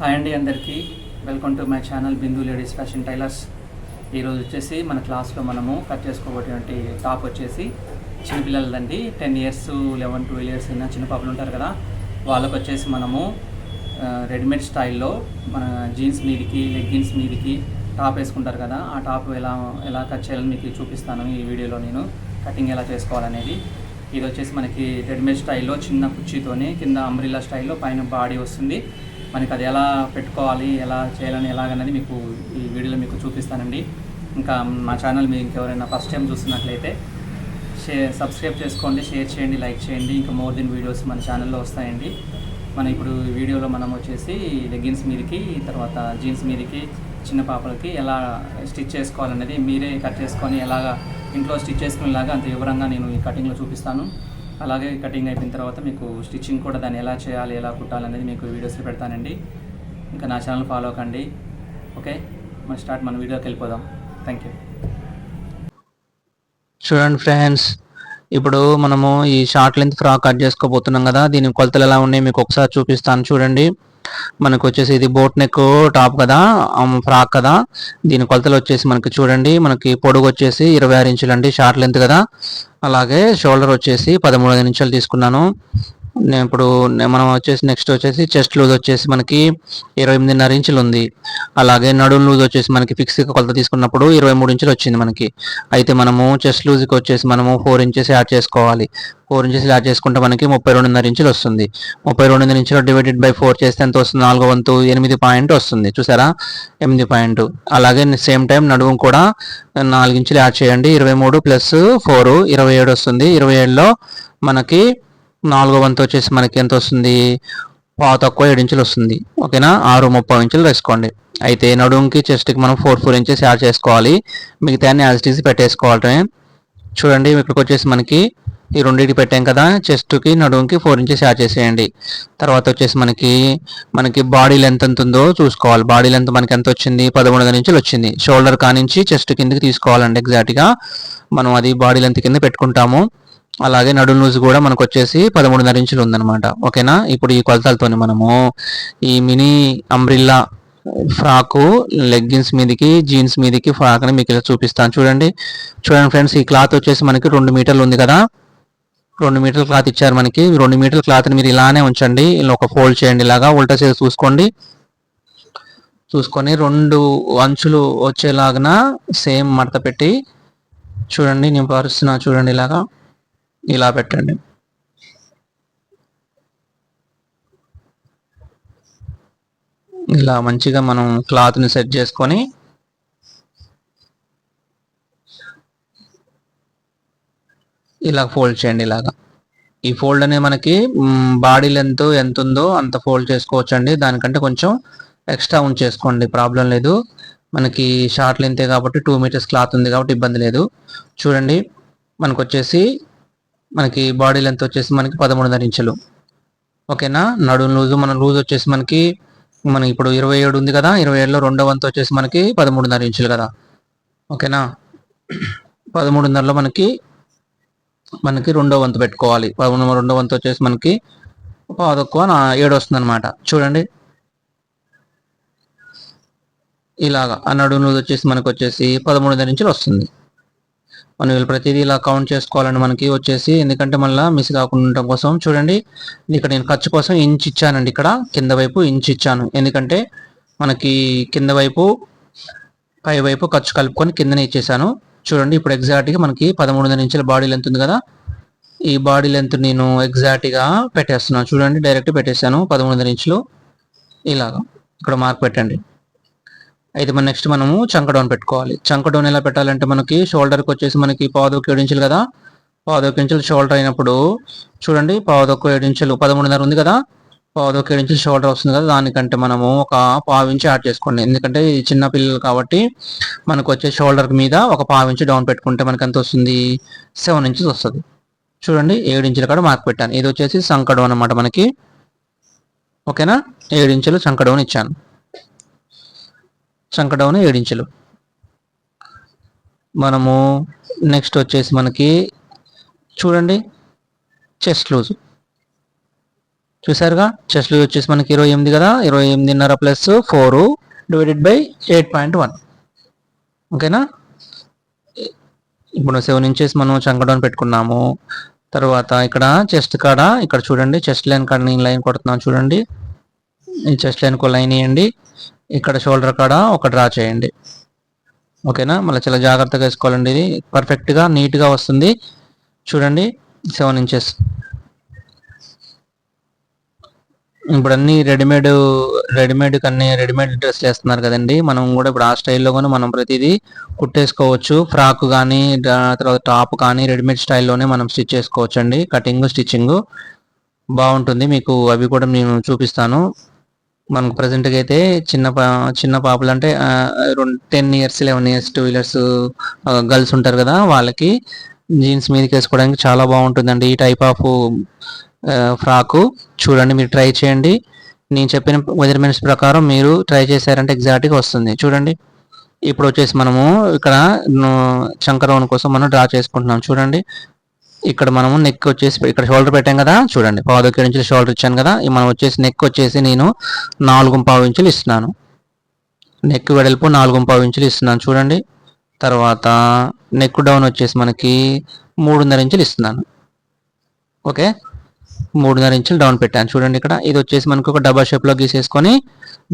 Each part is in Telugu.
హాయ్ అండి అందరికీ. Welcome to my channel Bindu ladies fashion tailors ఈరోజు వచ్చేసి మన క్లాస్లో మనము కట్ చేసుకోబోయేటువంటి టాప్ వచ్చేసి చిన్నపిల్లలదండి ten years eleven twelve years అయినా చిన్న పాపలు ఉంటారు కదా. వాళ్ళకు వచ్చేసి మనము రెడీమేడ్ స్టైల్లో మన జీన్స్ మీదికి లెగ్గిన్స్ మీదికి టాప్ వేసుకుంటారు కదా. ఆ టాప్ ఎలా ఎలా కట్ చేయాలని మీకు చూపిస్తాను ఈ వీడియోలో నేను. కటింగ్ ఎలా చేసుకోవాలనేది. ఇది వచ్చేసి మనకి రెడీమేడ్ స్టైల్లో చిన్న కుర్చీతోనే కింద అంబ్రిల్లా స్టైల్లో పైన బాడీ వస్తుంది. మనకి అది ఎలా పెట్టుకోవాలి ఎలా చేయాలని ఎలాగనేది మీకు ఈ వీడియోలో మీకు చూపిస్తానండి. ఇంకా మా ఛానల్ మీరు ఇంకెవరైనా ఫస్ట్ టైం చూస్తున్నట్లయితే షేర్ సబ్స్క్రైబ్ చేసుకోండి షేర్ చేయండి లైక్ చేయండి. ఇంకా మోర్ దెన్ వీడియోస్ మన ఛానల్లో వస్తాయండి. మన ఇప్పుడు వీడియోలో మనం వచ్చేసి లెగ్గిన్స్ మీదకి తర్వాత జీన్స్ మీదకి చిన్న పాపలకి ఎలా స్టిచ్ చేసుకోవాలనేది మీరే కట్ చేసుకొని ఎలాగా ఇంట్లో స్టిచ్ చేసుకునేలాగా అంత వివరంగా నేను ఈ కటింగ్లో చూపిస్తాను. అలాగే కటింగ్ అయిపోయిన తర్వాత మీకు స్టిచ్చింగ్ కూడా దాన్ని ఎలా చేయాలి ఎలా కుట్టాలనేది మీకు వీడియోస్లో పెడతానండి. ఇంకా నా ఛానల్ ఫాలో కండి ఓకే? మన స్టార్ట్ మన వీడియోకి వెళ్ళిపోదాం. థ్యాంక్ యూ చూడండి ఫ్రెండ్స్ ఇప్పుడు మనము ఈ షార్ట్ లెంత్ ఫ్రాక్ కట్ చేసుకోబోతున్నాం కదా. దీని కొలతలు ఎలా ఉన్నాయి మీకు ఒకసారి చూపిస్తాను చూడండి. మనకు వచ్చేసి ఇది బోట్ నెక్ టాప్ కదా um, ఫ్రాక్ కదా. దీని కొలతలు వచ్చేసి మనకి చూడండి మనకి పొడుగు వచ్చేసి ఇరవై ఆరు ఇంచులు అండి షార్ట్ లెంత్ కదా. అలాగే షోల్డర్ వచ్చేసి పదమూడు ఇంచులు తీసుకున్నాను. నేను ఇప్పుడు మనం వచ్చేసి నెక్స్ట్ వచ్చేసి చెస్ట్ లూజ్ వచ్చేసి మనకి ఇరవై ఎనిమిదిన్నర ఇంచులు ఉంది. అలాగే నడుము లూజ్ వచ్చేసి మనకి ఫిక్స్ కొలత తీసుకున్నప్పుడు ఇరవై మూడు ఇంచులు వచ్చింది మనకి. అయితే మనము చెస్ట్ లూజ్కి వచ్చేసి మనము ఫోర్ ఇంచెస్ యాడ్ చేసుకోవాలి. ఫోర్ ఇంచెస్ యాడ్ చేసుకుంటే మనకి ముప్పై రెండున్నర ఇంచులు వస్తుంది. ముప్పై రెండున్నర ఇంచులు డివైడెడ్ బై ఫోర్ చేస్తే ఎంత వస్తుంది? నాలుగో వంతు ఎనిమిది పాయింట్ వస్తుంది. చూసారా? ఎనిమిది పాయింట్. అలాగే సేమ్ టైం నడుము కూడా నాలుగు ఇంచులు యాడ్ చేయండి. ఇరవై మూడు ప్లస్ ఫోర్ ఇరవై ఏడు వస్తుంది. ఇరవై ఏడులో మనకి నాలుగో వంతు వచ్చేసి మనకి ఎంత వస్తుంది? పావు తక్కువ ఏడు ఇంచులు వస్తుంది. ఓకేనా? ఆరు ముప్పై ఇంచులు వేసుకోండి. అయితే నడుముకి చెస్ట్కి మనం ఫోర్ ఫోర్ ఇంచెస్ యాడ్ చేసుకోవాలి. మిగతా యాజ్ టీసీ పెట్టేసుకోవాలి చూడండి ఇక్కడికి వచ్చేసి మనకి ఈ రెండింటికి పెట్టాం కదా. చెస్ట్కి నడుముకి ఫోర్ ఇంచెస్ యాడ్ చేసేయండి. తర్వాత వచ్చేసి మనకి మనకి బాడీ లెంత్ ఎంత ఉందో చూసుకోవాలి. బాడీ లెంత్ మనకి ఎంత వచ్చింది? పదమూడు ఇంచులు వచ్చింది. షోల్డర్ కానించి చెస్ట్ కిందకి తీసుకోవాలండి ఎగ్జాక్ట్గా. మనం అది బాడీ లెంత్ కింద పెట్టుకుంటాము. అలాగే నడుము లూజ్ కూడా మనకు వచ్చేసి పదమూడున్నర ఇంచులు ఉందన్నమాట. ఓకేనా? ఇప్పుడు ఈ కొలతలతోని మనము ఈ మినీ అంబ్రిల్లా ఫ్రాకు లెగ్గిన్స్ మీదకి జీన్స్ మీదకి ఫ్రాక్ అని మీకు ఇలా చూపిస్తాను. చూడండి. చూడండి ఫ్రెండ్స్ ఈ క్లాత్ వచ్చేసి మనకి రెండు మీటర్లు ఉంది కదా? రెండు మీటర్ల క్లాత్ ఇచ్చారు మనకి. రెండు మీటర్ల క్లాత్ని మీరు ఇలానే ఉంచండి. ఇలా ఒక ఫోల్డ్ చేయండి ఇలాగా. ఉల్టా చేసి చూసుకోండి. చూసుకొని రెండు అంచులు వచ్చేలాగా సేమ్ మడత పెట్టి చూడండి. నేను పరుస్తున్నా చూడండి ఇలాగా. ఇలా పెట్టండి. ఇలా మంచిగా మనం క్లాత్ని సెట్ చేసుకొని ఇలా ఫోల్డ్ చేయండి ఇలాగా. ఈ ఫోల్డ్ అనేది మనకి బాడీ లెంత్ ఎంత ఉందో అంత ఫోల్డ్ చేసుకోవచ్చు అండి దానికంటే కొంచెం ఎక్స్ట్రా ఉంచేసుకోండి ప్రాబ్లం లేదు. మనకి షార్ట్ లెంతే కాబట్టి టూ మీటర్స్ క్లాత్ ఉంది కాబట్టి ఇబ్బంది లేదు. చూడండి మనకు వచ్చేసి మనకి బాడీ లెంత్ వచ్చేసి మనకి పదమూడున్నర ఇంచులు. ఓకేనా? నడుము లూజు మన లూజ్ వచ్చేసి మనకి మన ఇప్పుడు ఇరవై ఏడు ఉంది కదా ఇరవై ఏడులో రెండో వంతు వచ్చేసి మనకి పదమూడున్నర ఇంచులు కదా. ఓకేనా? పదమూడున్నరలో మనకి మనకి రెండో వంతు పెట్టుకోవాలి. పదమూడు రెండో వంతు వచ్చేసి మనకి పాదక్కువ నా ఏడు వస్తుంది అనమాట చూడండి. ఇలాగా ఆ నడుము లూజ్ వచ్చేసి మనకు వచ్చేసి పదమూడున్నర ఇంచులు వస్తుంది. మనం వీళ్ళు ప్రతిదీ ఇలా కౌంట్ చేసుకోవాలండి మనకి వచ్చేసి ఎందుకంటే మళ్ళీ మిస్ కాకుండా ఉండటం కోసం చూడండి ఇక్కడ నేను ఖర్చు కోసం ఇంచ్ ఇచ్చానండి ఇక్కడ కింద వైపు ఇంచ్ ఇచ్చాను. ఎందుకంటే మనకి కింద వైపు పై వైపు ఖర్చు కలుపుకొని కిందనే ఇచ్చేసాను. చూడండి ఇప్పుడు ఎగ్జాక్ట్గా మనకి పదమూడు ఇంచుల బాడీ లెంత్ ఉంది కదా. ఈ బాడీ లెంత్ నేను ఎగ్జాక్ట్గా పెట్టేస్తున్నాను. చూడండి డైరెక్ట్ పెట్టేశాను పదమూడు ఇంచులు ఇలాగా ఇక్కడ మార్క్ పెట్టండి. అయితే మన నెక్స్ట్ మనము చంక డౌన్ పెట్టుకోవాలి. చంక డౌన్ ఎలా పెట్టాలంటే మనకి షోల్డర్కి వచ్చేసి మనకి పావుదొక్క ఏడు కదా? పావుదొక్క ఇంచులు షోల్డర్ అయినప్పుడు చూడండి పావుదొక్క ఏడు పదమూడున్నర ఉంది కదా? పావుదొక్క ఏడు షోల్డర్ వస్తుంది కదా? దానికంటే మనము ఒక పావు ఇంచు యాడ్ చేసుకోండి. ఎందుకంటే ఇది చిన్న పిల్లలు కాబట్టి మనకు వచ్చే షోల్డర్ మీద ఒక పావు ఇంచు డౌన్ పెట్టుకుంటే మనకి ఎంత వస్తుంది? సెవెన్ ఇంచెస్ వస్తుంది. చూడండి ఏడు ఇంచుల కాడ మార్క్ పెట్టాను. ఇది వచ్చేసి సంక అనమాట మనకి. ఓకేనా? ఏడు ఇంచులు సంక ఇచ్చాను. చంకడౌన్ ఏడించులు మనము నెక్స్ట్ వచ్చేసి మనకి చూడండి చెస్ట్ లూజ్. చూసారుగా చెస్ట్ లూజ్ వచ్చేసి మనకి ఇరవై ఎనిమిది కదా? ఇరవై ఎనిమిదిన్నర plus four divided by eight point one. ఓకేనా? ఇప్పుడు సెవెన్ ఇంచెస్ మనం చంకడౌన్ పెట్టుకున్నాము. తర్వాత ఇక్కడ చెస్ట్ కాడ ఇక్కడ చూడండి చెస్ట్ లైన్ కాడ నేను లైన్ కొడుతున్నాను చూడండి. ఈ చెస్ట్ లైన్ లైన్ వేయండి. ఇక్కడ షోల్డర్ కాడ ఒక డ్రా చేయండి. ఓకేనా? మళ్ళీ చాలా జాగ్రత్తగా వేసుకోవాలండి ఇది. పర్ఫెక్ట్గా నీట్గా వస్తుంది. చూడండి సెవెన్ ఇంచెస్ ఇప్పుడు అన్ని రెడీమేడ్ రెడీమేడ్ కన్నీ రెడీమేడ్ డ్రెస్లు వేస్తున్నారు కదండి. మనం కూడా ఇప్పుడు ఆ స్టైల్లో కూడా మనం ప్రతిదీ కుట్టేసుకోవచ్చు. ఫ్రాక్ కానీ తర్వాత టాప్ కానీ రెడీమేడ్ స్టైల్లోనే మనం స్టిచ్ చేసుకోవచ్చు అండి కటింగ్ స్టిచ్చింగ్ బాగుంటుంది. మీకు అవి కూడా నేను చూపిస్తాను. మనకు ప్రజెంట్గా అయితే చిన్న పా చిన్న పాపలు అంటే రెండు ten years eleven years two years girls ఉంటారు కదా వాళ్ళకి జీన్స్ మీదకి వేసుకోవడానికి చాలా బాగుంటుందండి. ఈ టైప్ ఆఫ్ ఫ్రాకు చూడండి మీరు ట్రై చేయండి. నేను చెప్పిన మెజర్మెంట్స్ ప్రకారం మీరు ట్రై చేశారంటే ఎగ్జాక్ట్గా వస్తుంది. చూడండి. ఇప్పుడు వచ్చేసి మనము ఇక్కడ చంకరౌన్ కోసం మనం డ్రా చేసుకుంటున్నాం. చూడండి. ఇక్కడ మనము నెక్ వచ్చేసి ఇక్కడ షోల్డర్ పెట్టాం కదా చూడండి. పావు ఇంచులు షోల్డర్ ఇచ్చాను కదా మనం వచ్చేసి నెక్ వచ్చేసి నేను నాలుగు పావు ఇంచులు ఇస్తున్నాను. నెక్ వెడల్పు నాలుగు పావు ఇంచులు ఇస్తున్నాను చూడండి. తర్వాత నెక్ డౌన్ వచ్చేసి మనకి మూడున్నర ఇంచులు ఇస్తున్నాను. ఓకే? మూడున్నర ఇంచులు డౌన్ పెట్టాను చూడండి ఇక్కడ. ఇది వచ్చేసి మనకు ఒక డబా షేప్లో గీసేసుకొని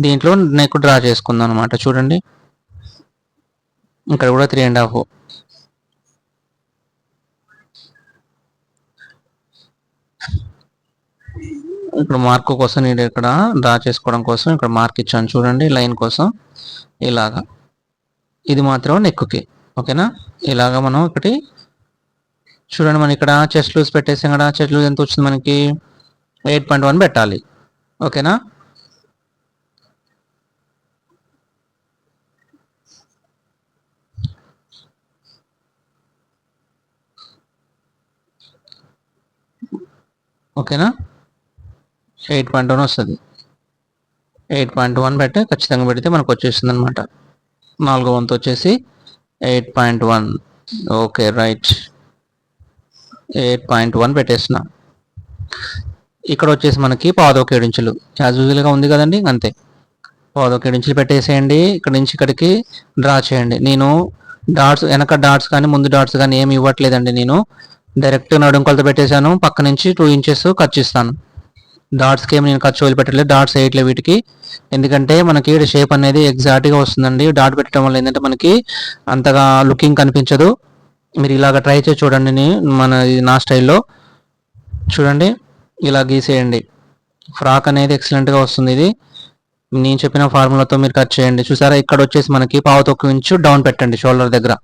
దీంట్లో నెక్ డ్రా చేసుకుందాం అనమాట చూడండి. ఇక్కడ కూడా త్రీ అండ్ హాఫ్ ఇక్కడ మార్క్ కోసం నేను ఇక్కడ డ్రా చేసుకోవడం కోసం ఇక్కడ మార్క్ ఇచ్చాను చూడండి లైన్ కోసం. ఇలాగా. ఇది మాత్రం నెక్కుకి ఓకేనా? ఇలాగా మనం ఒకటి చూడండి మనం ఇక్కడ చెస్ట్ లూజ్ పెట్టేసాం కదా చెస్ట్ లూజ్ ఎంత వచ్చింది మనకి? ఎయిట్ పాయింట్ వన్ పెట్టాలి ఓకేనా? ఓకేనా? ఎయిట్ పాయింట్ వన్ వస్తుంది. ఎయిట్ పాయింట్ వన్ పెట్టే ఖచ్చితంగా పెడితే మనకు వచ్చేస్తుంది అనమాట నాలుగో వంతు వచ్చేసి eight point one. Okay right. Eight point one పెట్టేసిన ఇక్కడ వచ్చేసి మనకి పాదొక ఏడు ఇంచులు యాజ్ యూజువల్గా ఉంది కదండి అంతే. పాదొక ఏడు ఇంచులు పెట్టేసేయండి. ఇక్కడ నుంచి ఇక్కడికి డ్రా చేయండి. నేను డాట్స్ వెనక డాట్స్ కానీ ముందు డాట్స్ కానీ ఏమి ఇవ్వట్లేదండి నేను. డైరెక్ట్ నడుంకొలత పెట్టేశాను. పక్క నుంచి టూ ఇంచెస్ ఖర్చు ఇస్తాను డాట్స్కి ఏమి నేను ఖర్చు వదిలిపెట్టలేదు డాట్స్ వేయట్లే వీటికి. ఎందుకంటే మనకి షేప్ అనేది ఎగ్జాక్ట్గా వస్తుందండి. డాట్ పెట్టడం వల్ల ఏంటంటే మనకి అంతగా లుకింగ్ కనిపించదు. మీరు ఇలాగ ట్రై చేసి చూడండి మన నా స్టైల్లో చూడండి. ఇలా గీసేయండి. ఫ్రాక్ అనేది ఎక్సలెంట్గా వస్తుంది ఇది. నేను చెప్పిన ఫార్ములాతో మీరు కట్ చేయండి. చూసారా? ఇక్కడ వచ్చేసి మనకి పావు తక్కువ ఇంచు డౌన్ పెట్టండి షోల్డర్ దగ్గర.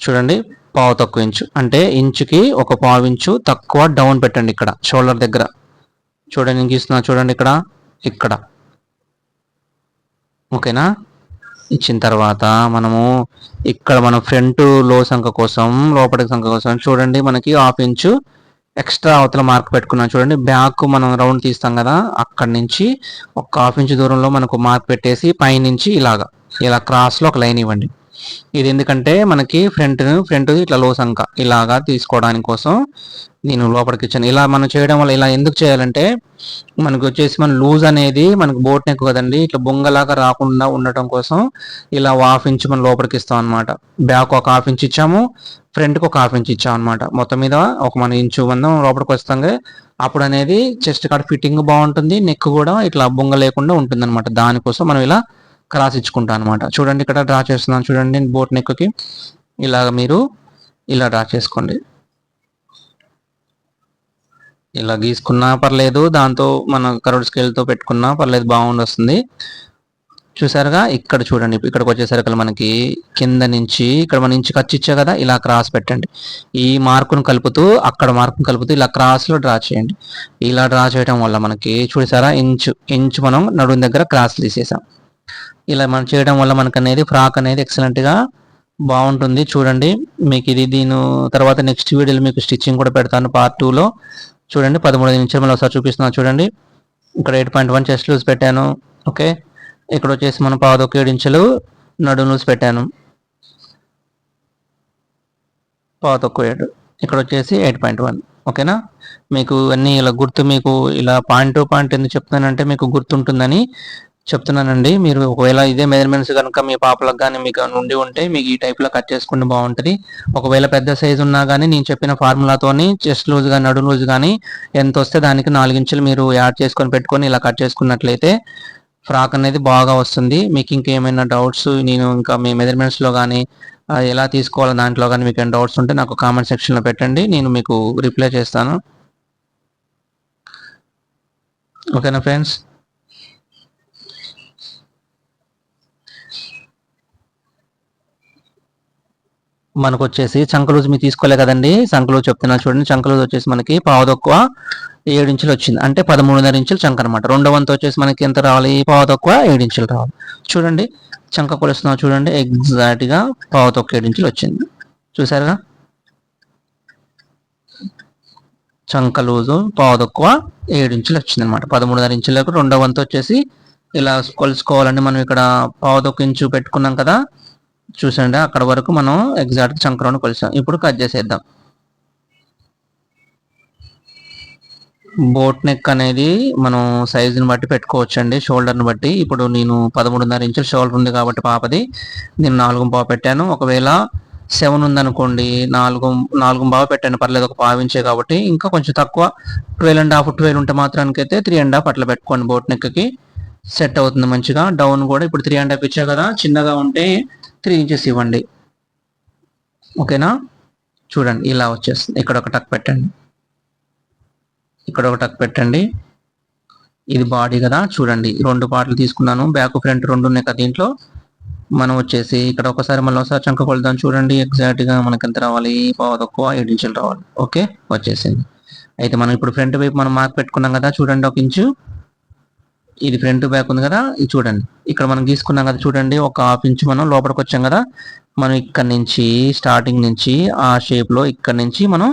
చూడండి. పావు తక్కువ ఇంచు అంటే ఇంచుకి ఒక పావు ఇంచు తక్కువ డౌన్ పెట్టండి ఇక్కడ షోల్డర్ దగ్గర. చూడండి నేను గీస్తున్నా చూడండి ఇక్కడ ఇక్కడ. ఓకేనా? ఇచ్చిన తర్వాత మనము ఇక్కడ మనం ఫ్రంట్లో సంఖ కోసం లోపలి సంఖ కోసం చూడండి మనకి హాఫ్ ఇంచు ఎక్స్ట్రా అవతల మార్క్ పెట్టుకున్నాం. చూడండి బ్యాక్ మనం రౌండ్ తీస్తాం కదా అక్కడి నుంచి ఒక హాఫ్ ఇంచ్ దూరంలో మనకు మార్క్ పెట్టేసి పైనుంచి ఇలాగా ఇలా క్రాస్లో ఒక లైన్ ఇవ్వండి. ఇది ఎందుకంటే మనకి ఫ్రంట్ ఫ్రంట్ ఇట్లా లో సంఖ ఇలాగా తీసుకోవడానికి కోసం నేను లోపలికి ఇచ్చాను ఇలా మనం చేయడం వల్ల ఇలా ఎందుకు చేయాలంటే మనకు వచ్చేసి మన లూజ్ అనేది మనకు బోట్ నెక్ కదండి ఇట్లా బొంగలాగా రాకుండా ఉండటం కోసం ఇలా హాఫ్ ఇంచ్ మనం లోపలికి ఇస్తాం అనమాట బ్యాక్ ఒక హాఫ్ ఇంచ్ ఇచ్చాము ఫ్రంట్కి ఒక హాఫ్ ఇంచ్ ఇచ్చాం అనమాట మొత్తం మీద ఒక మన ఇంచు మందం లోపలికి వస్తాం అప్పుడు అనేది చెస్ట్ కాడ ఫిట్టింగ్ బాగుంటుంది నెక్ కూడా ఇట్లా బొంగ లేకుండా ఉంటుంది అనమాట దానికోసం మనం ఇలా క్రాస్ ఇచ్చుకుంటాం అనమాట చూడండి ఇక్కడ డ్రా చేస్తున్నాను చూడండి బోట్ నెక్కి. ఇలాగ మీరు ఇలా డ్రా చేసుకోండి. ఇలా గీసుకున్నా పర్లేదు దాంతో మన కరోడ్ స్కేల్తో పెట్టుకున్నా పర్లేదు బాగుండి వస్తుంది. చూసారుగా? ఇక్కడ చూడండి ఇక్కడికి వచ్చేసరికి మనకి కింద నుంచి ఇక్కడ మన ఇంచు ఖర్చు ఇచ్చా కదా ఇలా క్రాస్ పెట్టండి. ఈ మార్కును కలుపుతూ అక్కడ మార్కును కలుపుతూ ఇలా క్రాస్లో డ్రా చేయండి. ఇలా డ్రా చేయడం వల్ల మనకి చూసారా? ఇంచు ఇంచు మనం నడుము దగ్గర క్రాస్ తీసేసాం. ఇలా మనం చేయడం వల్ల మనకు అనేది ఫ్రాక్ అనేది ఎక్సలెంట్గా బాగుంటుంది. చూడండి మీకు ఇది దీని తర్వాత నెక్స్ట్ వీడియోలో మీకు స్టిచ్చింగ్ కూడా పెడతాను పార్ట్ టూలో. చూడండి పదమూడు నిమిషాలు మళ్ళీ ఒకసారి చూపిస్తున్నాను చూడండి. ఇక్కడ eight point one chest loose పెట్టాను ఓకే. ఇక్కడ వచ్చేసి మనం పాదొక ఏడు ఇంచులు నడుము లూజ్ పెట్టాను. పాదొక్క ఏడు ఇక్కడ వచ్చేసి ఎయిట్ పాయింట్ వన్ ఓకేనా? మీకు అన్నీ ఇలా గుర్తు మీకు ఇలా పాయింట్ టు పాయింట్ ఎందుకు చెప్తున్నానంటే మీకు గుర్తుంటుందని చెప్తున్నానండి. మీరు ఒకవేళ ఇదే మెజర్మెంట్స్ కనుక మీ పాపలకు కానీ మీకు నుండి ఉంటే మీకు ఈ టైప్లో కట్ చేసుకుంటే బాగుంటుంది. ఒకవేళ పెద్ద సైజు ఉన్నా కానీ నేను చెప్పిన ఫార్ములాతోని చెస్ట్ లూజ్ కానీ నడు లూజ్ కానీ ఎంత వస్తే దానికి నాలుగించులు మీరు యాడ్ చేసుకొని పెట్టుకొని ఇలా కట్ చేసుకున్నట్లయితే ఫ్రాక్ అనేది బాగా వస్తుంది. మీకు ఇంకేమైనా డౌట్స్ నేను ఇంకా మీ మెజర్మెంట్స్లో కానీ ఎలా తీసుకోవాలో దాంట్లో కానీ మీకు ఏమైనా డౌట్స్ ఉంటే నాకు కామెంట్ సెక్షన్లో పెట్టండి. నేను మీకు రిప్లై చేస్తాను. ఓకేనా ఫ్రెండ్స్? మనకు వచ్చేసి చంకలూజ్ మీరు తీసుకోలే కదండి. చంకలూజ్ చెప్తున్నాను చూడండి. చంకలూజ్ వచ్చేసి మనకి పావుదొక్కువ ఏడు ఇంచులు వచ్చింది. అంటే పదమూడున్నర ఇంచులు చంక అనమాట రెండో వంతు వచ్చేసి మనకి ఎంత రావాలి? పావు ఏడు ఇంచులు రావాలి. చూడండి. చంక కొలుస్తున్నాం చూడండి. ఎగ్జాక్ట్గా పావు ఏడు ఇంచులు వచ్చింది. చూసారుగా? చంక లూజు పావు ఏడు ఇంచులు వచ్చింది అనమాట పదమూడున్నర ఇంచులకు రెండో వంతు వచ్చేసి ఇలా కొలుసుకోవాలండి. మనం ఇక్కడ పావుదొక్క ఇంచు పెట్టుకున్నాం కదా. చూసండి అక్కడ వరకు మనం ఎగ్జాక్ట్ చంక్రౌండ్ కొలిసాం. ఇప్పుడు కట్ చేసేద్దాం. బోట్ నెక్ అనేది మనం సైజుని బట్టి పెట్టుకోవచ్చు అండి షోల్డర్ని బట్టి. ఇప్పుడు నేను పదమూడున్నర ఇంచుల షోల్డర్ ఉంది కాబట్టి పాపది నేను నాలుగు పావు పెట్టాను. ఒకవేళ సెవెన్ ఉందనుకోండి నాలుగు నాలుగు బావ పెట్టాను. పర్లేదు ఒక పావించే కాబట్టి ఇంకా కొంచెం తక్కువ. ట్వెల్వ్ అండ్ హాఫ్ ట్వెల్వ్ ఉంటే మాత్రానికి అయితే త్రీ అండ్ హాఫ్ అట్లా పెట్టుకోండి బోట్ నెక్కి సెట్ అవుతుంది మంచిగా. డౌన్ కూడా ఇప్పుడు త్రీ అండ్ హాఫ్ ఇచ్చా కదా చిన్నగా ఉంటే త్రీ ఇంచెస్ ఇవ్వండి. ఓకేనా? చూడండి ఇలా వచ్చేస్తుంది. ఇక్కడ ఒక టక్ పెట్టండి. ఇక్కడ ఒక టక్ పెట్టండి. ఇది బాడీ కదా? చూడండి రెండు పాటలు తీసుకున్నాను. బ్యాక్ ఫ్రంట్ రెండు ఉన్నాయి కదా దీంట్లో? మనం వచ్చేసి ఇక్కడ ఒకసారి మళ్ళీ ఒకసారి చంక కొలుద్దాం చూడండి ఎగ్జాక్ట్గా మనకి ఎంత రావాలి? పావు తక్కువ ఏడు ఇంచులు రావాలి. ఓకే వచ్చేసింది. అయితే మనం ఇప్పుడు ఫ్రంట్ వైపు మనం మార్క్ పెట్టుకున్నాం కదా? చూడండి ఒక ఇంచు. ఇది ఫ్రంట్ బ్యాక్ ఉంది కదా ఇది చూడండి. ఇక్కడ మనం గీసుకున్నాం కదా చూడండి. ఒక హాఫ్ ఇంచ్ మనం లోపలికి వచ్చాం కదా మనం ఇక్కడ నుంచి స్టార్టింగ్ నుంచి ఆ షేప్లో ఇక్కడ నుంచి మనం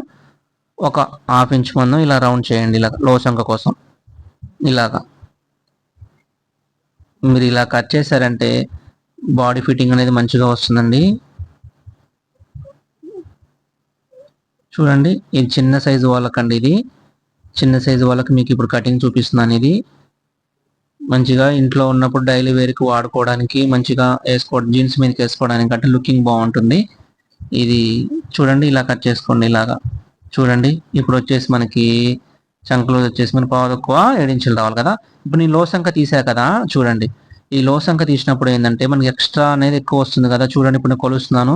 ఒక హాఫ్ ఇంచ్ మనం ఇలా రౌండ్ చేయండి ఇలా లో సంఖ కోసం. ఇలాగా. మీరు ఇలా కట్ చేశారంటే బాడీ ఫిట్టింగ్ అనేది మంచిగా వస్తుందండి. చూడండి ఇది చిన్న సైజు వాళ్ళకండి ఇది. చిన్న సైజు వాళ్ళకి మీకు ఇప్పుడు కటింగ్ చూపిస్తున్నాను ఇది. మంచిగా ఇంట్లో ఉన్నప్పుడు డైలీ వేర్కి వాడుకోవడానికి మంచిగా వేసుకోవడం జీన్స్ మీదకి వేసుకోవడానికి అంటే లుకింగ్ బాగుంటుంది. ఇది చూడండి ఇలా కట్ చేసుకోండి ఇలాగా. చూడండి ఇప్పుడు వచ్చేసి మనకి చంకలో వచ్చేసి మన పావు తక్కువ ఏడించులు రావాలి కదా. ఇప్పుడు నేను లో సంఖ్య తీసా కదా చూడండి. ఈ లో సంఖ్య తీసినప్పుడు ఏంటంటే మనకి ఎక్స్ట్రా అనేది ఎక్కువ వస్తుంది కదా. చూడండి ఇప్పుడు నేను కొలుస్తున్నాను.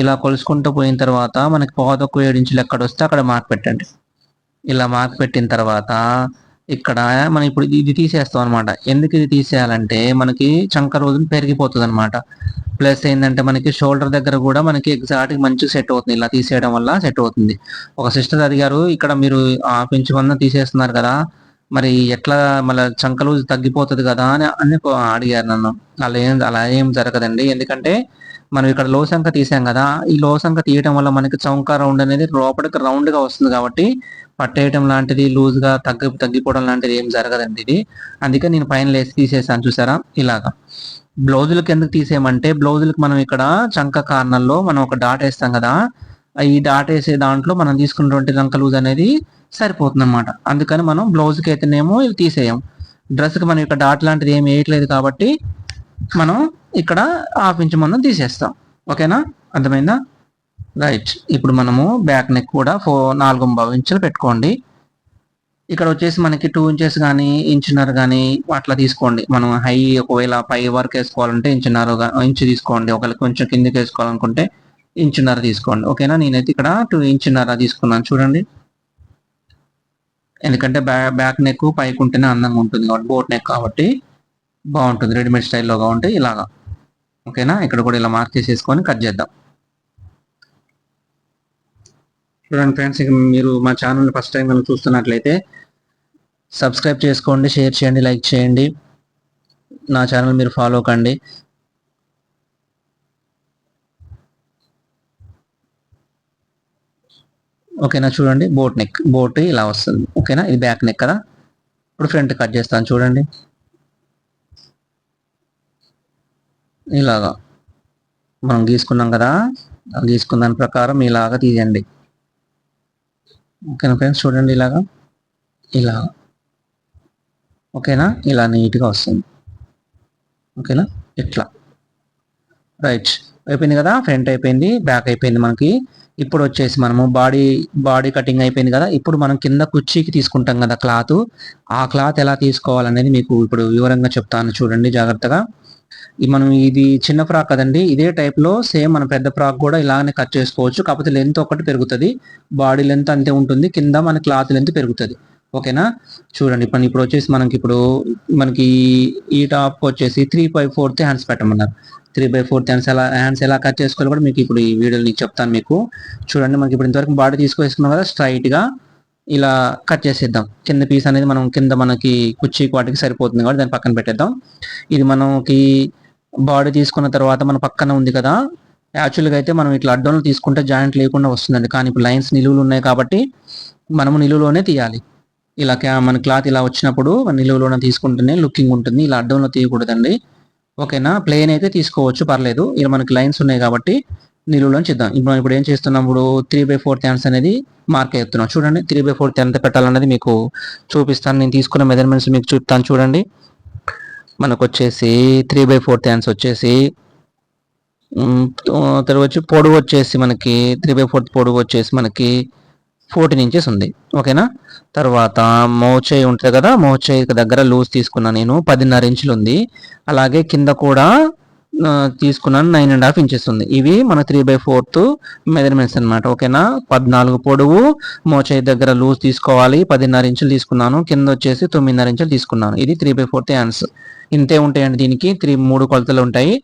ఇలా కొలుసుకుంటూ పోయిన తర్వాత మనకి పావు తక్కువ ఏడించులు ఎక్కడ వస్తే అక్కడ మార్క్ పెట్టండి. ఇలా మార్క్ పెట్టిన తర్వాత ఇక్కడ మనం ఇప్పుడు ఇది తీసేస్తాం అనమాట ఎందుకు ఇది తీసేయాలంటే మనకి చంక రోజున పెరిగిపోతుంది అనమాట ప్లస్ ఏంటంటే మనకి షోల్డర్ దగ్గర కూడా మనకి ఎగ్జాక్ట్ మంచి సెట్ అవుతుంది. ఇలా తీసేయడం వల్ల సెట్ అవుతుంది. ఒక సిస్టర్ అడిగారు ఇక్కడ మీరు హాఫ్ తీసేస్తున్నారు కదా మరి ఎట్లా మళ్ళీ చంకలు తగ్గిపోతుంది కదా అని అని అడిగారు నన్ను. అలా ఏం అలా ఏం జరగదండి. ఎందుకంటే మనం ఇక్కడ లో సంఖ్య తీసాం కదా ఈ లో సంఖ్య తీయటం వల్ల మనకి చౌక రౌండ్ అనేది లోపలికి రౌండ్గా వస్తుంది కాబట్టి పట్టేయటం లాంటిది లూజ్గా తగ్గి తగ్గిపోవడం లాంటిది ఏం జరగదండి ఇది. అందుకే నేను పైన లేసి తీసేసాను చూసారా? ఇలాగా. బ్లౌజులకి ఎందుకు తీసేయమంటే బ్లౌజులకి మనం ఇక్కడ చంక కార్నర్లో మనం ఒక డాట్ వేస్తాం కదా ఈ డాట్ వేసే దాంట్లో మనం తీసుకున్నటువంటి చంక లూజ్ అనేది సరిపోతుంది అనమాట అందుకని మనం బ్లౌజ్కి అయితేనేమో ఇవి తీసేయం. డ్రెస్కి మనం ఇక్కడ డాట్ లాంటిది ఏమి వేయట్లేదు కాబట్టి మనం ఇక్కడ హాఫ్ ఇంచ్ మనం తీసేస్తాం. ఓకేనా? అర్థమైందా? రైట్. ఇప్పుడు మనము బ్యాక్ నెక్ కూడా ఫో నాలుగు ఇంచులు పెట్టుకోండి. ఇక్కడ వచ్చేసి మనకి టూ ఇంచెస్ కానీ ఇంచున్నర కానీ అట్లా తీసుకోండి. మనం హై ఒకవేళ పై వరకు వేసుకోవాలంటే ఇంచున్నర ఇంచు తీసుకోండి. ఒకవేళ కొంచెం కిందకి వేసుకోవాలనుకుంటే ఇంచున్నర తీసుకోండి. ఓకేనా? నేనైతే ఇక్కడ టూ ఇంచున్నర తీసుకున్నాను. చూడండి. ఎందుకంటే బ్యా బ్యాక్ నెక్ పైకి ఉంటేనే అందంగా ఉంటుంది కాబట్టి బోట్ నెక్ కాబట్టి బాగుంటుంది. రెడీమేడ్ స్టైల్లోగా ఉంటే ఇలాగా. ఓకేనా? ఇక్కడ కూడా ఇలా మార్క్ చేసేసుకొని కట్ చేద్దాం. చూడండి ఫ్రెండ్స్ ఇక మీరు మా ఛానల్ ఫస్ట్ టైం కనుక చూస్తున్నట్లయితే సబ్స్క్రైబ్ చేసుకోండి షేర్ చేయండి లైక్ చేయండి. నా ఛానల్ మీరు ఫాలో కండి. ఓకేనా? చూడండి బోట్ నెక్ బోట్ ఇలా వస్తుంది. ఓకేనా? ఇది బ్యాక్ నెక్ కదా? ఇప్పుడు ఫ్రంట్ కట్ చేస్తాను చూడండి. ఇలాగా. మనం గీసుకున్నాం కదా? గీసుకున్న దాని ప్రకారం ఇలాగా తీయండి. ఓకేనా ఫ్రెండ్స్ చూడండి ఇలాగా. ఇలా ఓకేనా? ఇలా నీట్గా వస్తుంది. ఓకేనా? ఇట్లా. రైట్. అయిపోయింది కదా? ఫ్రంట్ అయిపోయింది బ్యాక్ అయిపోయింది మనకి. ఇప్పుడు వచ్చేసి మనము బాడీ బాడీ కటింగ్ అయిపోయింది కదా? ఇప్పుడు మనం కింద కుర్చీకి తీసుకుంటాం కదా క్లాత్. ఆ క్లాత్ ఎలా తీసుకోవాలనేది మీకు ఇప్పుడు వివరంగా చెప్తాను చూడండి జాగ్రత్తగా. మనం ఇది చిన్న ఫ్రాక్ కదండి ఇదే టైప్లో సేమ్ మన పెద్ద ఫ్రాక్ కూడా ఇలానే కట్ చేసుకోవచ్చు. కాకపోతే లెంత్ ఒకటి పెరుగుతుంది. బాడీ లెంత్ అంతే ఉంటుంది. కింద మన క్లాత్ లెంత్ పెరుగుతుంది. ఓకేనా చూడండి ఇప్పుడు ఇప్పుడు వచ్చేసి మనకి ఇప్పుడు మనకి ఈ టాప్ వచ్చేసి త్రీ బై ఫోర్త్ హ్యాండ్స్ పెట్టమన్నారు. త్రీ బై ఫోర్త్ హ్యాండ్స్ ఎలా హ్యాండ్స్ ఎలా కట్ చేసుకోవాలి కూడా మీకు ఇప్పుడు ఈ వీడియోలో నీకు చెప్తాను మీకు. చూడండి మనకి ఇప్పుడు ఇంతవరకు బాడీ తీసుకొసుకున్నాం కదా స్ట్రైట్గా ఇలా కట్ చేసేద్దాం. కింద పీస్ అనేది మనం కింద మనకి కుర్చీకి వాటికి సరిపోతుంది కాబట్టి దాన్ని పక్కన పెట్టేద్దాం. ఇది మనకి బాడీ తీసుకున్న తర్వాత మన పక్కన ఉంది కదా యాక్చువల్గా అయితే మనం ఇట్లా అడ్డంలో తీసుకుంటే జాయింట్ లేకుండా వస్తుందండి. కానీ ఇప్పుడు లైన్స్ నిలువులు ఉన్నాయి కాబట్టి మనము నిలువులోనే తీయాలి. ఇలా క్యా- మన క్లాత్ ఇలా వచ్చినప్పుడు నిలువలోనే నిలువులోనే తీసుకుంటేనే లుకింగ్ ఉంటుంది. ఇలా అడ్డంలో తీయకూడదండి. ఓకేనా? ప్లేన్ అయితే తీసుకోవచ్చు పర్లేదు. ఇలా మనకి లైన్స్ ఉన్నాయి కాబట్టి నిలువులను చేద్దాం. ఇప్పుడు మనం ఇప్పుడు ఏం చేస్తున్నప్పుడు త్రీ బై ఫోర్త్ హ్యాండ్స్ అనేది మార్క్ అవుతున్నాం చూడండి త్రీ బై ఫోర్త్ ఎంత పెట్టాలన్నది మీకు చూపిస్తాను. నేను తీసుకున్న మెజర్మెంట్స్ మీకు చూపుతాను. చూడండి. మనకు వచ్చేసి త్రీ బై ఫోర్త్ హ్యాండ్స్ వచ్చేసి తర్వాత వచ్చి పొడవు వచ్చేసి మనకి త్రీ బై ఫోర్త్ పొడవు వచ్చేసి మనకి ఫోర్టీన్ ఇంచెస్ ఉంది. ఓకేనా తర్వాత మోచేయి ఉంటుంది కదా? మోచేయి దగ్గర లూజ్ తీసుకున్నా నేను పదిన్నర ఇంచులు ఉంది. అలాగే కింద కూడా తీసుకున్నాను నైన్ అండ్ హాఫ్ ఇంచెస్ ఉంది. ఇవి మన త్రీ బై ఫోర్త్ మెజర్మెంట్స్ అన్నమాట. ఓకేనా? పద్నాలుగు పొడవు మోచేయి దగ్గర లూజ్ తీసుకోవాలి. పదిన్నర ఇంచులు తీసుకున్నాను. కింద వచ్చేసి తొమ్మిదిన్నర ఇంచులు తీసుకున్నాను. ఇది త్రీ బై ఫోర్త్ హ్యాండ్స్ ఇంతే ఉంటాయండి దీనికి. త్రీ మూడు కొలతలు ఉంటాయి.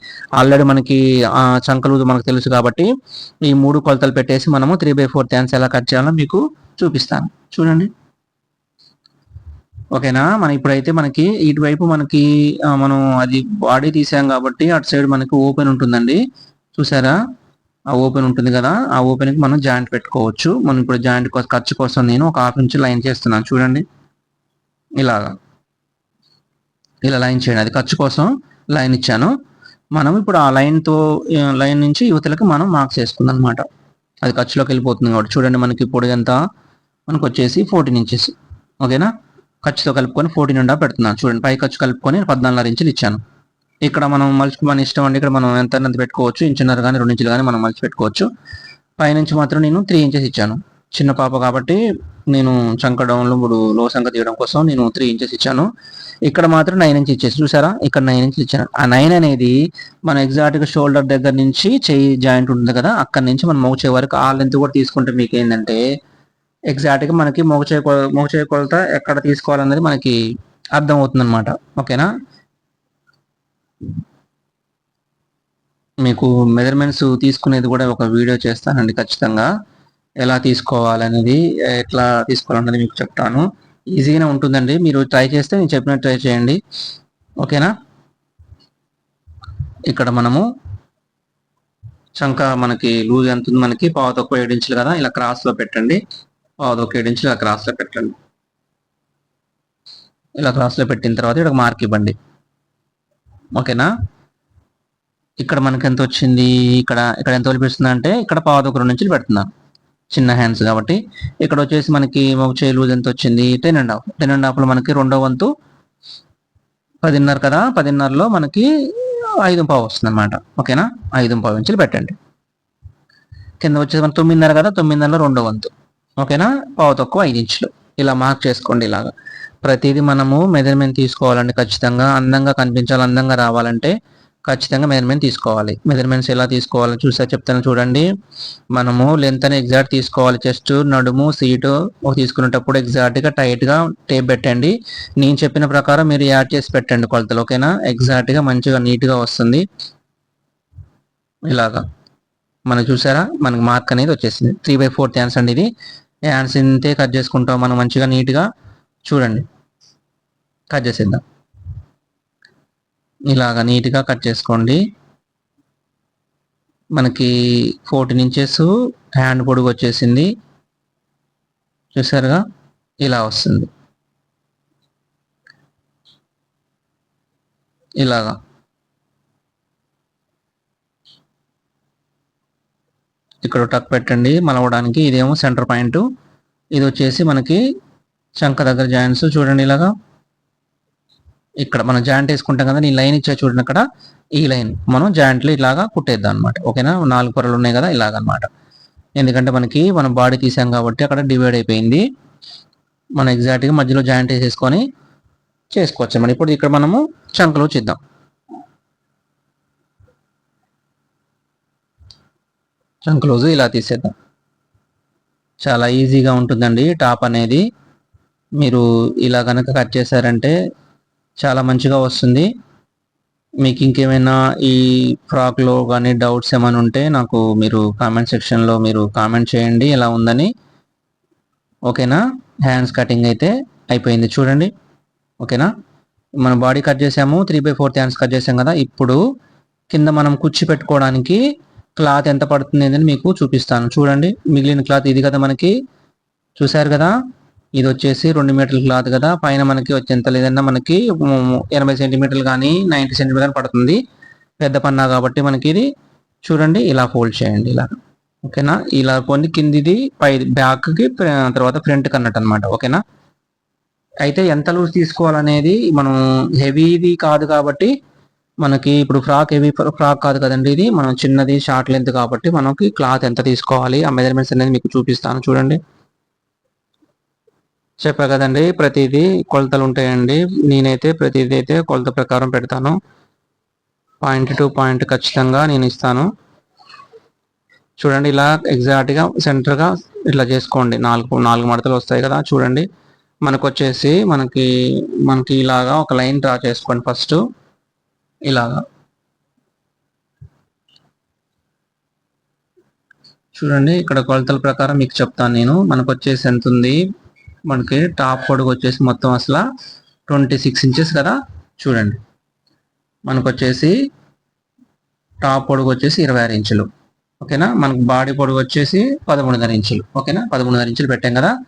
ఆల్రెడీ మనకి చంకలు చంక లూజ్ మనకు తెలుసు కాబట్టి ఈ మూడు కొలతలు పెట్టేసి మనము త్రీ బై ఫోర్త్ హ్యాండ్స్ ఎలా కట్ చేయాలో మీకు చూపిస్తాను. చూడండి. ఓకేనా? మన ఇప్పుడైతే మనకి ఇటువైపు మనకి మనం అది బాడీ తీసాం కాబట్టి అటు సైడ్ మనకి ఓపెన్ ఉంటుందండి. చూసారా? ఆ ఓపెన్ ఉంటుంది కదా? ఆ ఓపెన్కి మనం జాయింట్ పెట్టుకోవచ్చు. మనం ఇప్పుడు జాయింట్ కోసం ఖర్చు కోసం నేను ఒక హాఫ్ ఇంచ్ లైన్ చేస్తున్నాను. చూడండి. ఇలాగా. ఇలా లైన్ చేయండి. అది ఖర్చు కోసం లైన్ ఇచ్చాను. మనం ఇప్పుడు ఆ లైన్తో లైన్ నుంచి యువతలకి మనం మార్క్స్ వేసుకుందాం అనమాట అది ఖర్చులోకి వెళ్ళిపోతుంది కాబట్టి. చూడండి మనకి ఇప్పుడు ఎంత మనకు వచ్చేసి ఫోర్టీన్ ఇంచెస్. ఓకేనా? ఖర్చుతో కలుపుకొని ఫోర్టీన్ అండ్ హాఫ్ పెడుతున్నాను. చూడండి పై ఖర్చు కలుపుకొని పద్నాలుగున్నర ఇంచులు ఇచ్చాను. ఇక్కడ మనం మలిచి మన ఇష్టం అండి ఇక్కడ మనం ఎంత ఎంత పెట్టుకోవచ్చు ఇంచున్నర కానీ రెండు ఇంచులు కానీ మనం మలిచి పెట్టుకోవచ్చు. పైనుంచి మాత్రం నేను త్రీ ఇంచెస్ ఇచ్చాను. చిన్న పాప కాబట్టి నేను చంక డౌన్లో ఇప్పుడు లో సంఖ్య తీయడం కోసం నేను త్రీ ఇంచెస్ ఇచ్చాను. ఇక్కడ మాత్రం నైన్ ఇంచ్ ఇచ్చేసి చూసారా? ఇక్కడ నైన్ ఇంచ్ ఇచ్చాను. ఆ నైన్ అనేది మన ఎగ్జాక్ట్గా షోల్డర్ దగ్గర నుంచి చెయ్యి జాయింట్ ఉంటుంది కదా అక్కడ నుంచి మనం మౌచే వరకు ఆ లెంత్ కూడా తీసుకుంటే మీకు ఏంటంటే ఎగ్జాక్ట్గా మనకి మోగచేయ మోగచేయ కొలత ఎక్కడ తీసుకోవాలన్నది మనకి అర్థం అవుతుంది అనమాట ఓకేనా? మీకు మెజర్మెంట్స్ తీసుకునేది కూడా ఒక వీడియో చేస్తానండి ఖచ్చితంగా. ఎలా తీసుకోవాలనేది ఎట్లా తీసుకోవాలన్నది మీకు చెప్తాను. ఈజీగానే ఉంటుందండి. మీరు ట్రై చేస్తే నేను చెప్పినట్టు ట్రై చేయండి. ఓకేనా? ఇక్కడ మనము చంక మనకి లూజ్ ఎంత ఉంది మనకి పావు తక్కువ ఏడు కదా ఇలా క్రాస్లో పెట్టండి. పావు తక్కువ ఇలా క్రాస్లో పెట్టండి. ఇలా క్రాస్లో పెట్టిన తర్వాత ఇక్కడ మార్క్ ఇవ్వండి. ఓకేనా ఇక్కడ మనకి ఎంత వచ్చింది? ఇక్కడ ఇక్కడ ఎంత వలిపిస్తుంది అంటే ఇక్కడ పావు తక్కువ రెండు నుంచి పెడుతున్నాను చిన్న హ్యాండ్స్ కాబట్టి. ఇక్కడ వచ్చేసి మనకి ఒక చేయి లూజ్ ఎంత వచ్చింది? Ten and half ten and హాఫ్లో మనకి రెండో వంతు పదిన్నర కదా? పదిన్నరలో మనకి ఐదు పావు వస్తుంది అనమాట ఓకేనా ఐదు పావు ఇంచులు పెట్టండి. కింద వచ్చేసి మన తొమ్మిదిన్నర కదా? తొమ్మిదిన్నరలో రెండో వంతు. ఓకేనా? పావు తక్కువ ఐదు ఇంచులు. ఇలా మార్క్ చేసుకోండి ఇలాగా. ప్రతిదీ మనము మెజర్మెంట్ తీసుకోవాలండి ఖచ్చితంగా. అందంగా కనిపించాలి అందంగా రావాలంటే ఖచ్చితంగా మెజర్మెంట్ తీసుకోవాలి. మెజర్మెంట్స్ ఎలా తీసుకోవాలో చూసా చెప్తాను చూడండి. మనము లెంత్ అని ఎగ్జాక్ట్ తీసుకోవాలి. చెస్ట్ నడుము సీటు తీసుకునేటప్పుడు ఎగ్జాక్ట్గా టైట్గా టేప్ పెట్టండి. నేను చెప్పిన ప్రకారం మీరు యాడ్ చేసి పెట్టండి కొలతలు ఓకేనా? ఎగ్జాక్ట్గా మంచిగా నీట్గా వస్తుంది. ఇలాగా. మనం చూసారా? మనకి మార్క్ అనేది వచ్చేసింది. త్రీ బై ఫోర్త్ హ్యాండ్స్ అండి ఇది. హ్యాండ్స్ ఇంతే కట్ చేసుకుంటాం మనం మంచిగా నీట్గా. చూడండి. కట్ చేసేద్దాం. ఇలాగా నీట్గా కట్ చేసుకోండి. మనకి ఫోర్టీన్ ఇంచెస్ హ్యాండ్ పొడుగు వచ్చేసింది. చూసారుగా? ఇలా వస్తుంది. ఇలాగా. ఇక్కడ టక్ పెట్టండి మలవడానికి ఇదేమో సెంటర్ పాయింట్ ఇది వచ్చేసి మనకి చంక దగ్గర జాయింట్స్. చూడండి ఇలాగా. ఇక్కడ మనం జాయింట్ వేసుకుంటాం కదా ఈ లైన్ ఇచ్చా చూడండి అక్కడ. ఈ లైన్ మనం జాయింట్లు ఇలాగా కుట్టేద్దాం అనమాట ఓకేనా? నాలుగు పొరలు ఉన్నాయి కదా ఇలాగనమాట ఎందుకంటే మనకి మనం బాడీ తీసాం కాబట్టి అక్కడ డివైడ్ అయిపోయింది. మనం ఎగ్జాక్ట్గా మధ్యలో జాయింట్ వేసేసుకొని చేసుకోవచ్చు మనం ఇప్పుడు ఇక్కడ మనము చంకలో చేద్దాం. క్లోజ్ ఇలా తీసేద్దాం. చాలా ఈజీగా ఉంటుందండి టాప్ అనేది. మీరు ఇలా కనుక కట్ చేశారంటే చాలా మంచిగా వస్తుంది. మీకు ఇంకేమైనా ఈ ఫ్రాక్లో కానీ డౌట్స్ ఏమైనా ఉంటే నాకు మీరు కామెంట్ సెక్షన్లో మీరు కామెంట్ చేయండి ఎలా ఉందని. ఓకేనా హ్యాండ్స్ కటింగ్ అయితే అయిపోయింది చూడండి. ఓకేనా మన బాడీ కట్ చేసాము three by fourth hands cut చేసాం కదా ఇప్పుడు కింద మనం కుర్చీ పెట్టుకోవడానికి క్లాత్ ఎంత పడుతుంది అని మీకు చూపిస్తాను. చూడండి మిగిలిన క్లాత్ ఇది కదా మనకి. చూసారు కదా? ఇది వచ్చేసి రెండు మీటర్ల క్లాత్ కదా? పైన మనకి వచ్చేంత లేదన్నా మనకి ఎనభై సెంటీమీటర్లు కానీ నైంటీ సెంటీమీటర్ పడుతుంది. పెద్ద పన్నా కాబట్టి మనకి ఇది చూడండి ఇలా ఫోల్డ్ చేయండి ఇలా. ఓకేనా? ఇలా కొన్ని కిందిది పై బ్యాక్కి తర్వాత ఫ్రంట్కి అన్నట్టు అనమాట ఓకేనా? అయితే ఎంత లూజ్ తీసుకోవాలనేది మనం హెవీది కాదు కాబట్టి మనకి ఇప్పుడు ఫ్రాక్ ఏవి ఫ్రాక్ కాదు కదండి ఇది. మనం చిన్నది షార్ట్ లెంత్ కాబట్టి మనకి క్లాత్ ఎంత తీసుకోవాలి ఆ మెజర్మెంట్స్ అనేది మీకు చూపిస్తాను చూడండి. చెప్పా కదండి ప్రతిదీ కొలతలు ఉంటాయండి. నేనైతే ప్రతిదీ అయితే కొలత ప్రకారం పెడతాను. పాయింట్ టు పాయింట్ ఖచ్చితంగా నేను ఇస్తాను. చూడండి ఇలా ఎగ్జాక్ట్గా సెంటర్గా ఇట్లా చేసుకోండి. నాలుగు నాలుగు మడతలు వస్తాయి కదా చూడండి. మనకు వచ్చేసి మనకి మనకి ఇలాగా ఒక లైన్ డ్రా చేసుకోండి ఫస్ట్. ఇలాగా. చూడండి ఇక్కడ కొలతల ప్రకారం మీకు చెప్తాను నేను. మనకు వచ్చేసి ఎంత ఉంది మనకి టాప్ పొడుగు వచ్చేసి మొత్తం అసలు ట్వంటీ సిక్స్ ఇంచెస్ కదా? చూడండి. మనకు వచ్చేసి టాప్ పొడుగు వచ్చేసి ఇరవై ఆరు ఇంచులు. ఓకేనా? మనకు బాడీ పొడుగు వచ్చేసి పదమూడున్నర ఇంచులు. ఓకేనా? పదమూడున్నర ఇంచులు పెట్టాం కదా?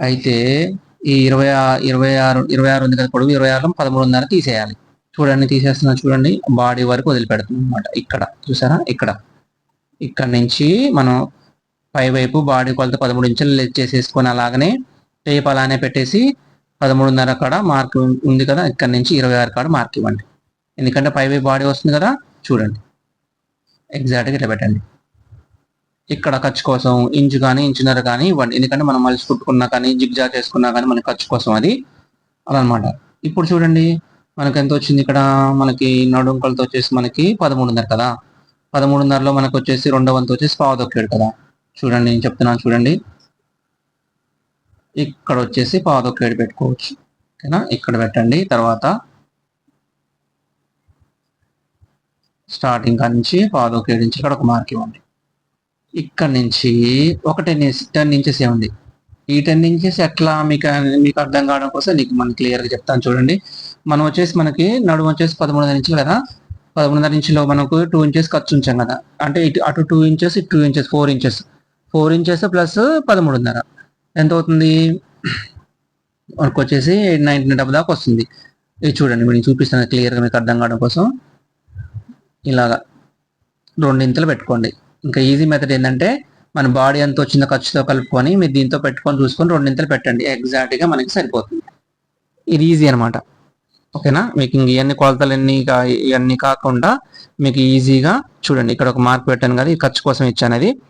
అయితే ఈ ఇరవై ఆ- ఇరవై ఆరు ఇరవై ఆరు ఉంది కదా పొడుగు? ఇరవై ఆరు పదమూడున్నర తీసేయాలి. చూడండి తీసేస్తున్నా చూడండి. బాడీ వరకు వదిలిపెడుతుంది అనమాట ఇక్కడ చూసారా? ఇక్కడ. ఇక్కడ నుంచి మనం పై వైపు బాడీ కొలత పదమూడు ఇంచులు లెస్ చేసేసుకొని అలాగనే టేప్ అలానే పెట్టేసి పదమూడున్నర కాడ మార్క్ ఉంది కదా? ఇక్కడ నుంచి ఇరవై ఆరు కాడ మార్క్ ఇవ్వండి. ఎందుకంటే పై వైపు బాడీ వస్తుంది కదా? చూడండి. ఎగ్జాక్ట్గా ఇట్లా పెట్టండి. ఇక్కడ ఖర్చు కోసం ఇంచు కానీ ఇంచున్నర కానీ ఇవ్వండి. ఎందుకంటే మనం మలిసి కుట్టుకున్నా కానీ జిగ్జా చేసుకున్నా కానీ మన ఖర్చు కోసం అది అలా అనమాట ఇప్పుడు చూడండి. మనకి ఎంత వచ్చింది ఇక్కడ? మనకి నడుం కొలత వచ్చేసి మనకి పదమూడున్నర కదా? పదమూడున్నరలో మనకు వచ్చేసి రెండో వంతు వచ్చేసి పావుదొక్కాడు కదా? చూడండి నేను చెప్తున్నాను చూడండి. ఇక్కడ వచ్చేసి పావుదొక్కాడు పెట్టుకోవచ్చు. ఓకేనా? ఇక్కడ పెట్టండి. తర్వాత స్టార్టింగ్ కాడ నుంచి పావదొక్కేడు నుంచి ఇక్కడ ఒక మార్క్ ఇవ్వండి. ఇక్కడ నుంచి ఒక టెన్ టెన్ ఇంచెస్ ఇవ్వండి ఈ టెన్ ఇంచెస్ ఎట్లా మీకు మీకు అర్థం కావడం కోసం నీకు మనం క్లియర్గా చెప్తాను చూడండి. మనం వచ్చేసి మనకి నడుము వచ్చేసి పదమూడున్నర ఇంచులు కదా? పదమూడున్నర ఇంచులో మనకు టూ ఇంచెస్ ఖర్చు ఉంచాం కదా? అంటే ఇటు అటు టూ ఇంచెస్ ఇటు two inches four inches. Four inches plus పదమూడున్నర. ఎంత అవుతుంది? మనకు వచ్చేసి ఎయిట్ నైన్టీన్ డబ్బు దాకా వస్తుంది. ఇది చూడండి మీరు నేను చూపిస్తాను క్లియర్గా మీకు అర్థం కావడం కోసం. ఇలాగా రెండింతలు పెట్టుకోండి. ఇంకా ఈజీ మెథడ్ ఏంటంటే మన బాడీ ఎంత వచ్చిందో ఖర్చుతో కలుపుకొని మీరు దీంతో పెట్టుకొని చూసుకొని రెండింతలు పెట్టండి. ఎగ్జాక్ట్గా మనకి సరిపోతుంది. ఇది ఈజీ అన్నమాట. ఓకేనా? మీకు ఇంక ఇవన్నీ కొలతలు ఎన్ని ఇవన్నీ కాకుండా మీకు ఈజీగా చూడండి. ఇక్కడ ఒక మార్క్ పెట్టాను కదా ఈ ఖర్చు కోసం ఇచ్చాను అది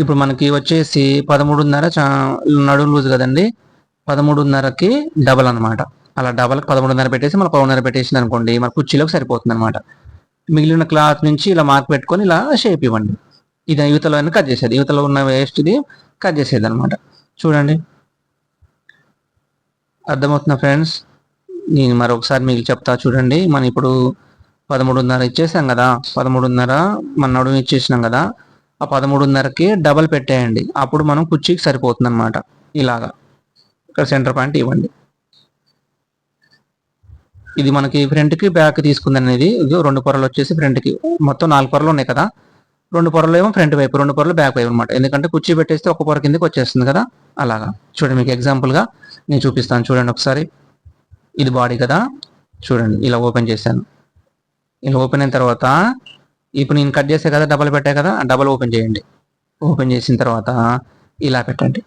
ఇప్పుడు మనకి వచ్చేసి పదమూడున్నర చా- నడుము లూజ్ కదండి. పదమూడున్నరకి డబల్ అన్నమాట. అలా డబల్ పదమూడున్నర పెట్టేసి మళ్ళీ పదమూడున్నర పెట్టేసింది అనుకోండి మన కుర్చీలోకి సరిపోతుంది అనమాట మిగిలిన క్లాత్ నుంచి ఇలా మార్క్ పెట్టుకొని ఇలా షేప్ ఇవ్వండి. ఇది యువతలో కట్ చేసేది. యువతలో ఉన్న వేస్ట్ ఇది కట్ చేసేది అనమాట చూడండి. అర్థమవుతుందా ఫ్రెండ్స్ నేను మరొకసారి మీకు చెప్తా చూడండి. మనం ఇప్పుడు పదమూడున్నర ఇచ్చేసాం కదా. పదమూడున్నర మన నడుము ఇచ్చేసినాం కదా. ఆ పదమూడున్నరకి డబల్ పెట్టేయండి. అప్పుడు మనం కుర్చీకి సరిపోతుంది అనమాట ఇలాగా. ఇక్కడ సెంటర్ పాయింట్ ఇవ్వండి. ఇది మనకి ఫ్రంట్కి బ్యాక్ తీసుకుంది అనేది రెండు పొరలు వచ్చేసి ఫ్రంట్కి. మొత్తం నాలుగు పొరలు ఉన్నాయి కదా. రెండు పొరలు ఏమో ఫ్రంట్ వైపు రెండు పొరలు బ్యాక్ వైపు అనమాట ఎందుకంటే కుర్చీ పెట్టేస్తే ఒక పొర కిందకి వచ్చేస్తుంది కదా. అలాగా. చూడండి మీకు ఎగ్జాంపుల్గా నేను చూపిస్తాను. చూడండి ఒకసారి. ఇది బాడీ కదా. చూడండి ఇలా ఓపెన్ చేశాను. ఇలా ఓపెన్ అయిన తర్వాత ఇప్పుడు నేను కట్ చేసే కదా డబల్ పెట్టా కదా డబల్ ఓపెన్ చేయండి. ఓపెన్ చేసిన తర్వాత ఇలా పెట్టండి.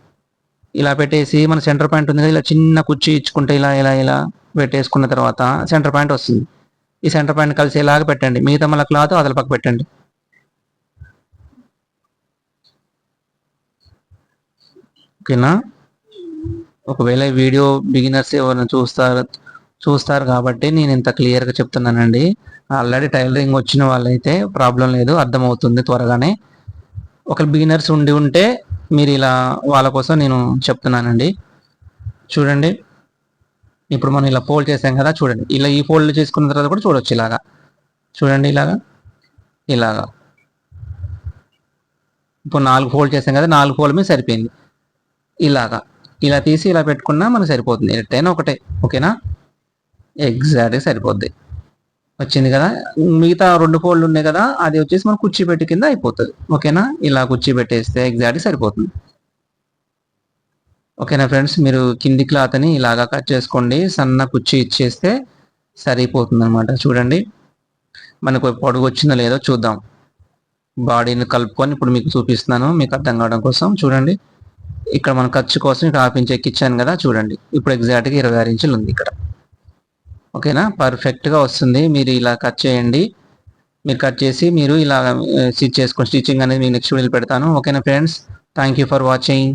ఇలా పెట్టేసి మన సెంటర్ పాయింట్ ఉంది కదా ఇలా చిన్న కుర్చీ ఇచ్చుకుంటే ఇలా ఇలా ఇలా పెట్టేసుకున్న తర్వాత సెంటర్ పాయింట్ వస్తుంది. ఈ సెంటర్ పాయింట్ కలిసేలాగా పెట్టండి. మిగతా మళ్ళీ క్లాత్ అదల పక్క పెట్టండి. ఓకేనా? ఒకవేళ వీడియో బిగినర్స్ ఎవరైనా చూస్తారు చూస్తారు కాబట్టి నేను ఇంత క్లియర్గా చెప్తున్నానండి. ఆల్రెడీ టైలరింగ్ వచ్చిన వాళ్ళైతే ప్రాబ్లం లేదు అర్థమవుతుంది త్వరగానే. ఒక బిగినర్స్ ఉండి ఉంటే మీరు ఇలా వాళ్ళ కోసం నేను చెప్తున్నానండి. చూడండి. ఇప్పుడు మనం ఇలా ఫోల్డ్ చేసాం కదా చూడండి. ఇలా ఈ ఫోల్డ్ చేసుకున్న తర్వాత కూడా చూడొచ్చు ఇలాగా. చూడండి ఇలాగా. ఇలాగా. ఇప్పుడు నాలుగు ఫోల్డ్ చేసాం కదా నాలుగు ఫోల్డ్ మీద సరిపోయింది. ఇలాగా. ఇలా తీసి ఇలా పెట్టుకున్నా మనకు సరిపోతుంది. ఎట్టైనా ఒకటే. ఓకేనా? ఎగ్జాక్ట్గా సరిపోద్ది. వచ్చింది కదా? మిగతా రెండు ఫోల్డ్లు ఉన్నాయి కదా అది వచ్చేసి మనం కుర్చీ పెట్టి కింద అయిపోతుంది. ఓకేనా? ఇలా కుర్చీ పెట్టేస్తే ఎగ్జాక్ట్గా సరిపోతుంది. ఓకేనా ఫ్రెండ్స్? మీరు కింది క్లాత్ని ఇలాగా కట్ చేసుకోండి. సన్న కుర్చీ ఇచ్చేస్తే సరిపోతుంది అనమాట చూడండి. మనకు పొడుగు వచ్చిందో లేదో చూద్దాం. బాడీని కలుపుకొని ఇప్పుడు మీకు చూపిస్తున్నాను. మీకు అర్థం కావడం కోసం చూడండి. ఇక్కడ మన ఖర్చు కోసం ఇక్కడ హాఫ్ ఇంచ్ ఎక్కిచ్చాను కదా చూడండి. ఇప్పుడు ఎగ్జాక్ట్గా ఇరవై ఆరు ఇంచులు ఉంది ఇక్కడ. ఓకేనా? పర్ఫెక్ట్గా వస్తుంది. మీరు ఇలా కట్ చేయండి. మీరు కట్ చేసి మీరు ఇలా స్టిచ్ చేసుకోండి. స్టిచ్చింగ్ అనేది మీకు నెక్స్ట్ వీడియోలో పెడతాను. ఓకేనా friends? Thank you for watching.